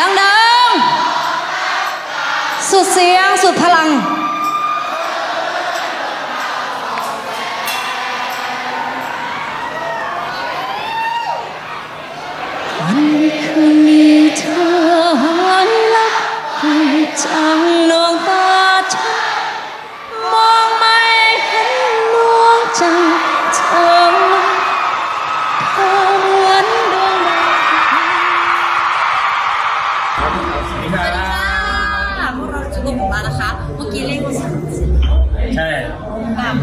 ดังๆ สุดเสียง สุดพลัง เมื่อกี้เลขมันสามสิบใช่ แบบ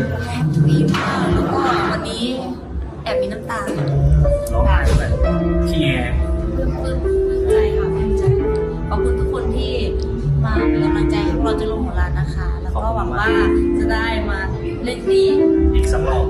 ถุยมากแล้วก็วันนี้แอบมีน้ำตาร้องไห้แบบพี่แอปลื้มปลื้ค่ะปลื้มใจขอบคุณทุกคนที่มาเป็นกำลังใจให้เราจะลงของร้านนะคะ แล้วก็หวังว่าจะได้มาเล่นที่อีกสังรอบ